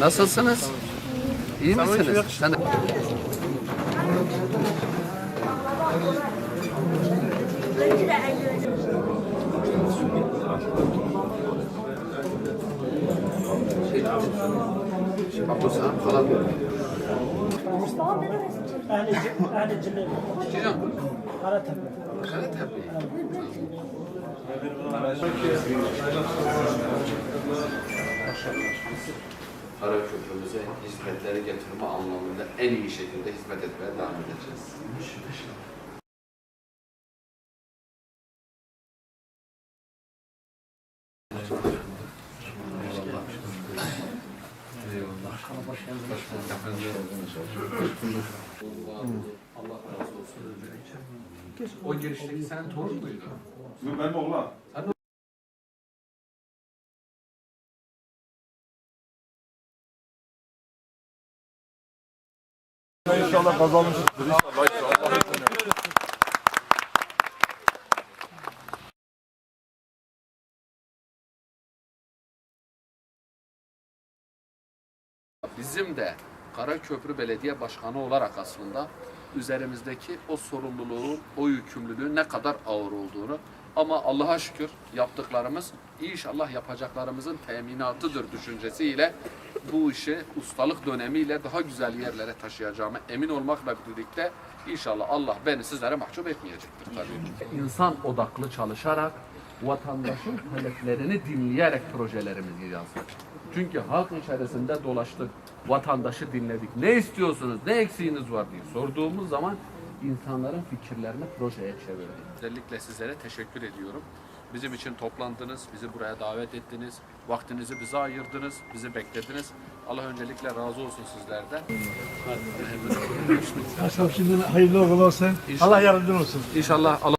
Nasılsınız? İyi misiniz? Sen de... Haklısın, falan. Ahli, ahli Cille, Cihan, Karatepe. Karatepe. Karaköprümüze hizmetleri getirme anlamında en iyi şekilde hizmet etmeye devam edeceğiz. Allah razı olsun. O girişteki senin torun muydu? Benim oğlan. İnşallah kazanmışızdır. İnşallah. Bizim de Karaköprü Belediye Başkanı olarak aslında üzerimizdeki o sorumluluğun, o yükümlülüğün ne kadar ağır olduğunu ama Allah'a şükür yaptıklarımız inşallah yapacaklarımızın teminatıdır düşüncesiyle bu işi ustalık dönemiyle daha güzel yerlere taşıyacağıma emin olmakla birlikte inşallah Allah beni sizlere mahcup etmeyecektir tabii. İnsan odaklı çalışarak vatandaşın taleplerini dinleyerek projelerimizi yazdık. Çünkü halk içerisinde dolaştık, vatandaşı dinledik. Ne istiyorsunuz, ne eksiğiniz var diye sorduğumuz zaman insanların fikirlerini projeye çevirdik. Özellikle sizlere teşekkür ediyorum. Bizim için toplandınız, bizi buraya davet ettiniz, vaktinizi bize ayırdınız, bizi beklediniz. Allah öncelikle razı olsun sizlerden. Şimdi hayırlı uğurlu olsun. İnşallah. Allah yardımcın olsun. İnşallah Allah